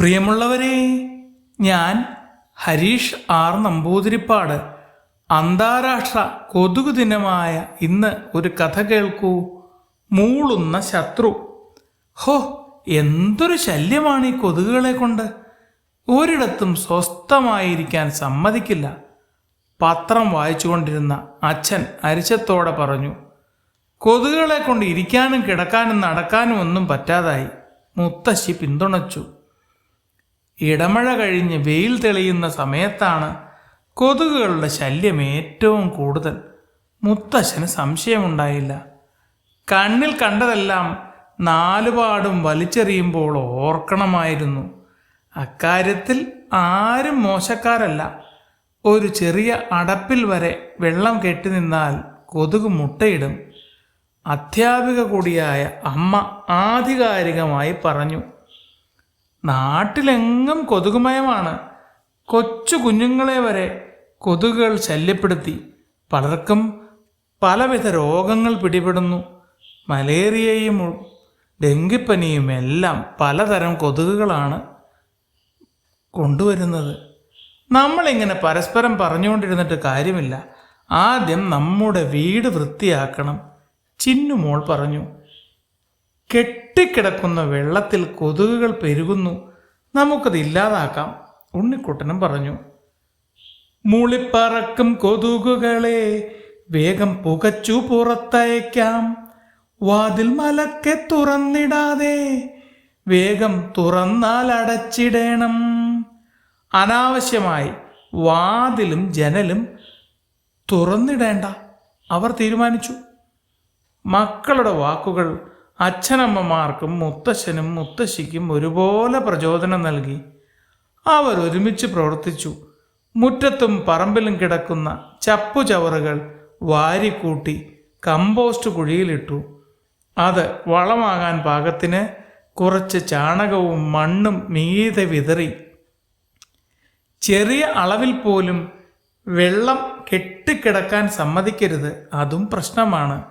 പ്രിയമുള്ളവരെ ഞാൻ ഹരീഷ് ആർ നമ്പൂതിരിപ്പാട് അന്താരാഷ്ട്ര കൊതുക് ദിനമായ ഇന്ന് ഒരു കഥ കേൾക്കൂ. മൂളുന്ന ശത്രു. ഹോ എന്തൊരു ശല്യമാണ് ഈ കൊതുകുകളെ കൊണ്ട്. ഒരിടത്തും സ്വസ്ഥമായിരിക്കാൻ സമ്മതിക്കില്ല. പത്രം വായിച്ചുകൊണ്ടിരുന്ന അച്ഛൻ അരിച്ചത്തോടെ പറഞ്ഞു കൊതുകുകളെ കൊണ്ട് ഇരിക്കാനും കിടക്കാനും നടക്കാനും ഒന്നും പറ്റാതായി. മുത്തശ്ശി പിന്തുണച്ചു. ഇടമഴ കഴിഞ്ഞ് വെയിൽ തെളിയുന്ന സമയത്താണ് കൊതുകുകളുടെ ശല്യം ഏറ്റവും കൂടുതൽ. മുത്തശ്ശന് സംശയമുണ്ടായില്ല. കണ്ണിൽ കണ്ടതെല്ലാം നാലുപാടും വലിച്ചെറിയുമ്പോൾ ഓർക്കണമായിരുന്നു. അക്കാര്യത്തിൽ ആരും മോശക്കാരല്ല. ഒരു ചെറിയ അടപ്പിൽ വരെ വെള്ളം കെട്ടി നിന്നാൽ കൊതുക് മുട്ടയിടും. അധ്യാപിക കൂടിയായ അമ്മ ആധികാരികമായി പറഞ്ഞു. നാട്ടിലെങ്ങും കൊതുകുമയമാണ്. കൊച്ചു കുഞ്ഞുങ്ങളെ വരെ കൊതുകുകൾ ശല്യപ്പെടുത്തി. പലർക്കും പലവിധ രോഗങ്ങൾ പിടിപെടുന്നു. മലേറിയയും ഡെങ്കിപ്പനിയും എല്ലാം പലതരം കൊതുകുകളാണ് കൊണ്ടുവരുന്നത്. നമ്മളിങ്ങനെ പരസ്പരം പറഞ്ഞുകൊണ്ടിരുന്നിട്ട് കാര്യമില്ല. ആദ്യം നമ്മുടെ വീട് വൃത്തിയാക്കണം. ചിന്നുമോൾ പറഞ്ഞു കെട്ടിക്കിടക്കുന്ന വെള്ളത്തിൽ കൊതുകുകൾ പെരുകുന്നു. നമുക്കത് ഇല്ലാതാക്കാം ഉണ്ണിക്കുട്ടനും പറഞ്ഞു. മൂളിപ്പറക്കും കൊതുകുകളെ വേഗം പുകച്ചു പുറത്തയക്കാം. വാതിൽ മലക്കെ തുറന്നിടാതെ വേഗം തുറന്നാൽ അടച്ചിടേണം. അനാവശ്യമായി വാതിലും ജനലും തുറന്നിടേണ്ട. അവർ തീരുമാനിച്ചു. മക്കളുടെ വാക്കുകൾ അച്ഛനമ്മമാർക്കും മുത്തശ്ശനും മുത്തശ്ശിക്കും ഒരുപോലെ പ്രചോദനം നൽകി. അവർ ഒരുമിച്ച് പ്രവർത്തിച്ചു. മുറ്റത്തും പറമ്പിലും കിടക്കുന്ന ചപ്പുചവറുകൾ വാരിക്കൂട്ടി കമ്പോസ്റ്റ് കുഴിയിലിട്ടു. അത് വളമാകാൻ പാകത്തിന് കുറച്ച് ചാണകവും മണ്ണും മീതെ വിതറി. ചെറിയ അളവിൽ പോലും വെള്ളം കെട്ടിക്കിടക്കാൻ സമ്മതിക്കരുത്. അതും പ്രശ്നമാണ്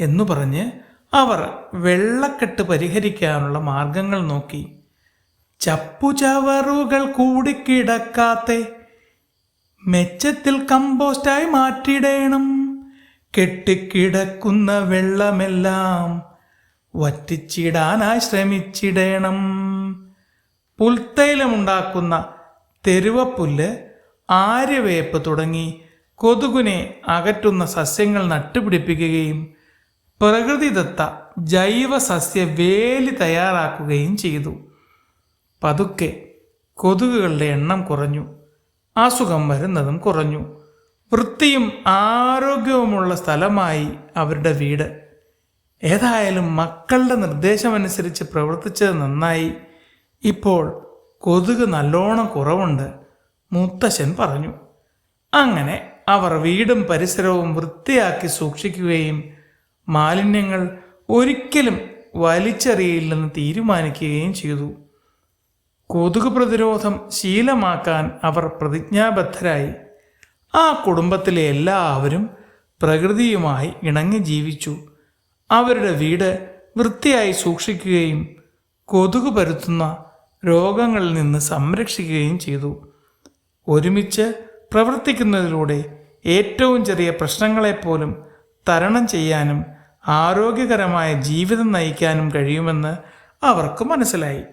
എന്നു പറഞ്ഞ് അവർ വെള്ളക്കെട്ട് പരിഹരിക്കാനുള്ള മാർഗങ്ങൾ നോക്കി. ചപ്പുചവറുകൾ കൂടിക്കിടക്കാത്ത മെച്ചത്തിൽ കമ്പോസ്റ്റായി മാറ്റിടേണം കെട്ടിക്കിടക്കുന്ന വെള്ളമെല്ലാം വറ്റിച്ചിടാനായി ശ്രമിച്ചിടണം. പുൽത്തൈലമുണ്ടാക്കുന്ന തെരുവപ്പുല്ല് ആര്യവേപ്പ് തുടങ്ങി കൊതുകിനെ അകറ്റുന്ന സസ്യങ്ങൾ നട്ടുപിടിപ്പിക്കുകയും പ്രകൃതിദത്ത ജൈവ സസ്യ വേലി തയ്യാറാക്കുകയും ചെയ്തു. പതുക്കെ കൊതുകുകളുടെ എണ്ണം കുറഞ്ഞു. അസുഖം വരുന്നതും കുറഞ്ഞു. വൃത്തിയും ആരോഗ്യവുമുള്ള സ്ഥലമായി അവരുടെ വീട്. ഏതായാലും മക്കളുടെ നിർദ്ദേശമനുസരിച്ച് പ്രവർത്തിച്ചത് നന്നായി. ഇപ്പോൾ കൊതുക് നല്ലോണം കുറവുണ്ട് മുത്തശ്ശൻ പറഞ്ഞു. അങ്ങനെ അവർ വീടും പരിസരവും വൃത്തിയാക്കി സൂക്ഷിക്കുകയും മാലിന്യങ്ങൾ ഒരിക്കലും വലിച്ചെറിയില്ലെന്ന് തീരുമാനിക്കുകയും ചെയ്തു. കൊതുക് പ്രതിരോധം ശീലമാക്കാൻ അവർ പ്രതിജ്ഞാബദ്ധരായി. ആ കുടുംബത്തിലെ എല്ലാവരും പ്രകൃതിയുമായി ഇണങ്ങി ജീവിച്ചു. അവരുടെ വീട് വൃത്തിയായി സൂക്ഷിക്കുകയും കൊതുക് പരത്തുന്ന രോഗങ്ങളിൽ നിന്ന് സംരക്ഷിക്കുകയും ചെയ്തു. ഒരുമിച്ച് പ്രവർത്തിക്കുന്നതിലൂടെ ഏറ്റവും ചെറിയ പ്രശ്നങ്ങളെപ്പോലും തരണം ചെയ്യാനും ആരോഗ്യകരമായ ജീവിതം നയിക്കാനും കഴിയുമെന്ന് അവർക്ക് മനസ്സിലായി.